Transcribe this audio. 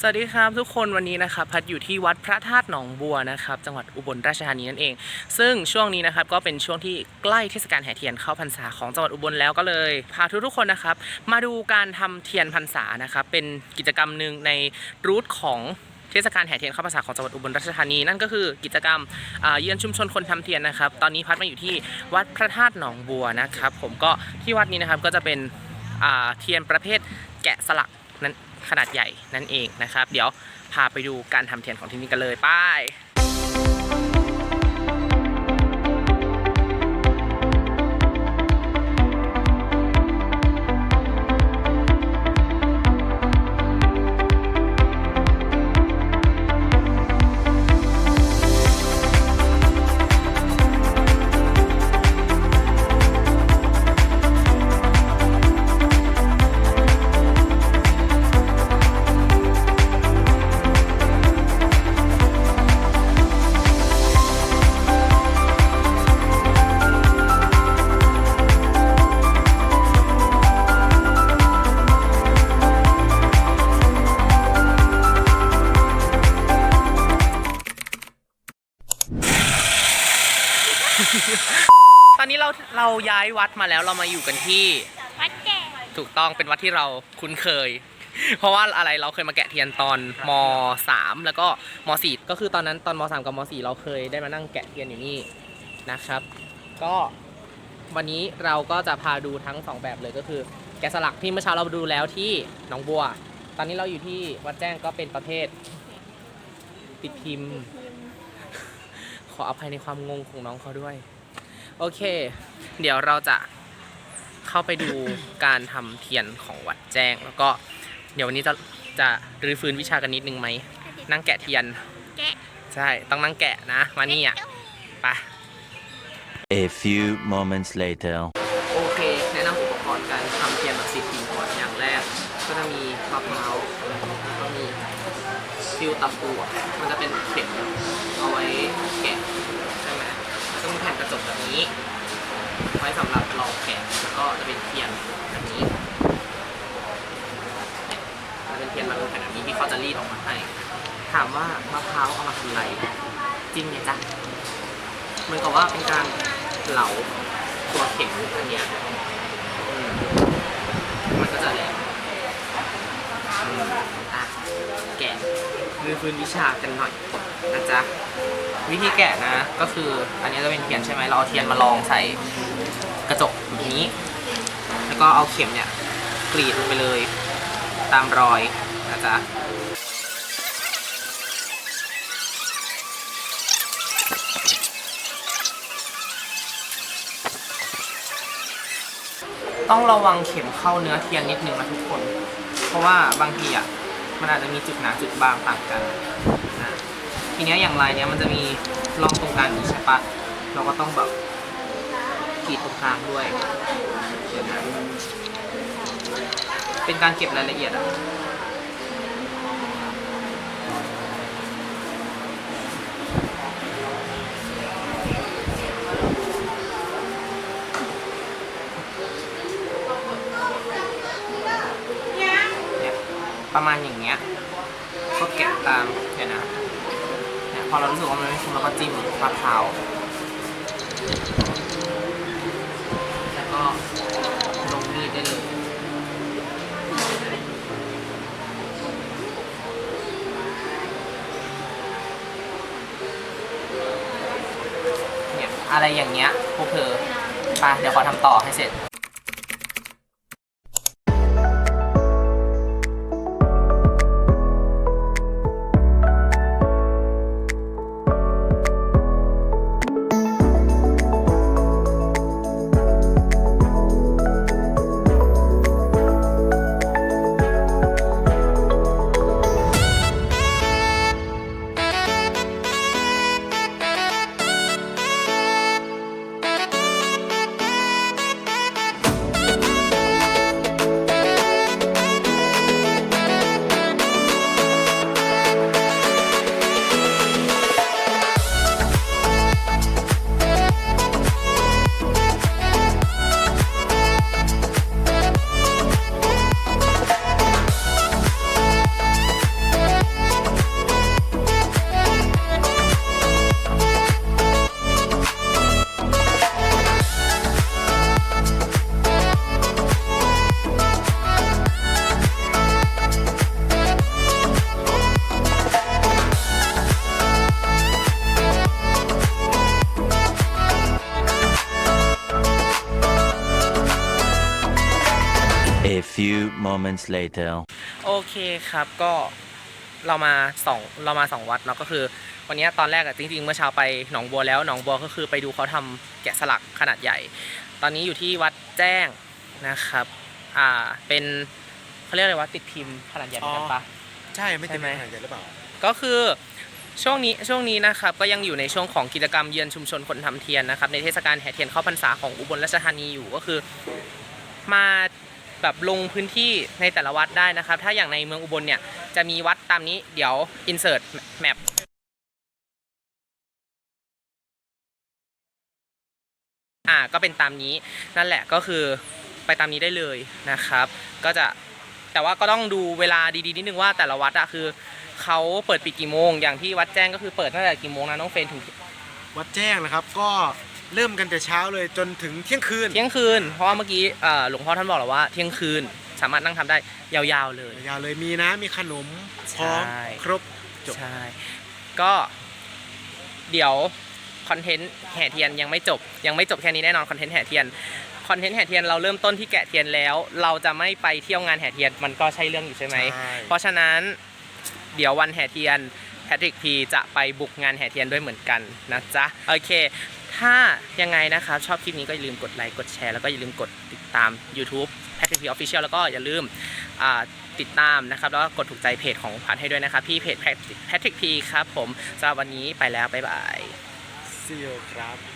สวัสดีครับทุกคนวันนี้นะครับพัดอยู่ที่วัดพระธาตุหนองบัวนะครับจังหวัดอุบลราชธานีนั่นเอง ซึ่งช่วงนี้นะครับก็เป็นช่วงที่ใกล้เทศกาลแห่เทียนเข้าพรรษาของจังหวัดอุบลแล้วก็เลยพาทุกทุกคนนะครับมาดูการทำเทียนพรรษานะครับเป็นกิจกรรมหนึ่งในรูทของเทศกาลแห่เทียนเข้าพรรษาของจังหวัดอุบลราชธานีนั่นก็คือกิจกรรมเยือนชุมชนคนทำเทียนนะครับ ตอนนี้พัดมาอยู่ที่วัดพระธาตุหนองบัวนะครับ ผมก็ที่วัดนี้นะครับก็จะเป็นอ่าเทียนประเภทแกะสลัก นั้นขนาดใหญ่นั่นเองนะครับ เดี๋ยวพาไปดูการทำเทียนของที่นี่กันเลยไป้ ตอนนี้เราเราย้ายวัดมาแล้วเรามาอยู่กันที่ วัดแก่ถูกต้องเป็นวัดที่เราคุ้นเคย เพราะว่าอะไรเราเคยมาแกะเทียนตอนม .3 แล้วก็ม .4 ก็คือตอนนั้นตอนม .3 กับม .4 เราเคยได้มานั่งแกะเทียนอยู่นี่นะครับ ก็วันนี้เราก็จะพาดูทั้งสองแบบเลยก็คือ แกะสลักที่เมื่อเช้าเราดูแล้วที่หนองบัว ตอนนี้เราอยู่ที่วัดแจ้งก็เป็นประเภทติดพิมพ์ ขออภัยในความงงของน้องเขาด้วย โอเค เดี๋ยวเราจะเข้าไปดูการทำเทียนของวัดแจ้ง แล้วก็เดี๋ยววันนี้จะจะรื้อฟื้นวิชากันนิดนึงไหม นั่งแกะเทียน แกะ ใช่ ต้องนั่งแกะนะ มานี่อะไป A few moments later. โอเค แนะนำอุปกรณ์การทำเทียนแบบสีพิมพ์ก่อนอย่างแรก ก็จะมีมะพร้าวแล้วก็มีฟิวตะปูอะมันจะเป็นเข็มเอาไว้แกะใช่ไหม แล้วก็มีแผ่นกระจกแบบนี้ ไว้สำหรับรองแกะแล้วก็จะเป็นเทียนแบบนี้จะเป็นเทียนมาเป็นแผ่นแบบนี้ที่เขาจะรีดออกมาให้ ถามว่ามะพร้าวเอามาทำอะไรจริงเนี่ยจ้ะเหมือนกับว่าเป็นการเหลาตัวเข็มอันเนี้ยมันก็จะแหลมอืมอะแกะรื้อฟื้นวิชากันหน่อย นะจ๊ะวิธีแกะนะก็คืออันนี้จะเป็นเทียนใช่ไหมเราเอาเทียนมาลองใส่กระจกแบบนี้ แล้วก็เอาเข็มเนี่ยกรีดลงไปเลยตามรอยนะจ๊ะต้องระวังเข็มเข้าเนื้อเทียนนิดนึงนะทุกคน เพราะว่าบางทีอะ มันอาจจะมีจุดหนาจุดบางต่างกันนะ ทีเนี้ยอย่างลายเนี้ยมันจะมีร่องตรงกลางอยู่ใช่ปะเราก็ต้องแบบกรีดตรงกลางด้วยเดี๋ยวนะเป็นการเก็บรายละเอียดอะเนี่ยประมาณอย่างเงี้ย ก็เก็บตาม เดี๋ยวนะเนี่ย พอเรารู้สึกว่ามันไม่คุ้มเราก็จิ้มมะพร้าวแล้วก็ลงมีดได้เลยเนี่ยอะไรอย่างเงี้ยพวกเธอไปเดี๋ยวขอทำต่อให้เสร็จ moments later. โอเคครับก็เรามาสองเรามาสองวัดเนาะก็คือ วันนี้ตอนแรกอะจริงๆเมื่อเช้าไปหนองบัวแล้วหนองบัวก็คือไปดูเขาทำแกะสลักขนาดใหญ่ ตอนนี้อยู่ที่วัดแจ้งนะครับอ่าเป็นเขาเรียกอะไรว่าติดพิมพ์ขนาดใหญ่เหมือนกันปะใช่ไม่ใช่ติดไหมปัญหาใหญ่หรือเปล่าก็คือช่วงนี้ช่วงนี้นะครับก็ยังอยู่ในช่วงของกิจกรรมเยือนชุมชนคนทำเทียนนะครับในเทศกาลแห่เทียนเข้าพรรษาของอุบลราชธานีอยู่ก็คือ มา แบบลงพื้นที่ในแต่ละวัดได้นะครับ ถ้าอย่างในเมืองอุบลเนี่ยจะมีวัดตามนี้เดี๋ยว insert map อ่าก็เป็นตามนี้นั่นแหละก็คือไปตามนี้ได้เลยนะครับ ก็จะแต่ว่าก็ต้องดูเวลาดีๆนิดนึงว่าแต่ละวัดอะคือเขาเปิดปิดกี่โมง อย่างที่วัดแจ้งก็คือเปิดตั้งแต่กี่โมงนะน้องเฟนถึงวัดแจ้งนะครับก็ เริ่มกันแต่เช้าเลยจนถึงเที่ยงคืน เที่ยงคืน เพราะว่าเมื่อกี้เอ่อหลวงพ่อท่านบอกแล้วว่าเที่ยงคืนสามารถนั่งทำได้ยาวๆเลย ยาวเลยมีนะมีขนมพร้อมใช่ ครบ จบ ใช่ ก็เดี๋ยวคอนเทนต์แห่เทียนยังไม่จบ ยังไม่จบแค่นี้แน่นอนคอนเทนต์แห่เทียนคอนเทนต์แห่เทียนเราเริ่มต้นที่แกะเทียนแล้ว เราจะไม่ไปเที่ยวงานแห่เทียนมันก็ใช่เรื่องอยู่ใช่ไหม ใช่ เพราะฉะนั้นเดี๋ยววันแห่เทียน แพทริกพีจะไปบุกงานแห่เทียนด้วยเหมือนกันนะจ๊ะ โอเค ถ้ายังไงนะครับ ชอบคลิปนี้ก็อย่าลืมกดไลค์กดแชร์แล้วก็อย่าลืมกดติดตาม YouTube Patrick P Official แล้วก็อย่าลืมติดตามนะครับ แล้วก็กดถูกใจเพจของพันให้ด้วยนะครับพี่เพจแพทริกพีครับผมสำหรับวันนี้ไปแล้ว บ๊ายบายซีโอครับ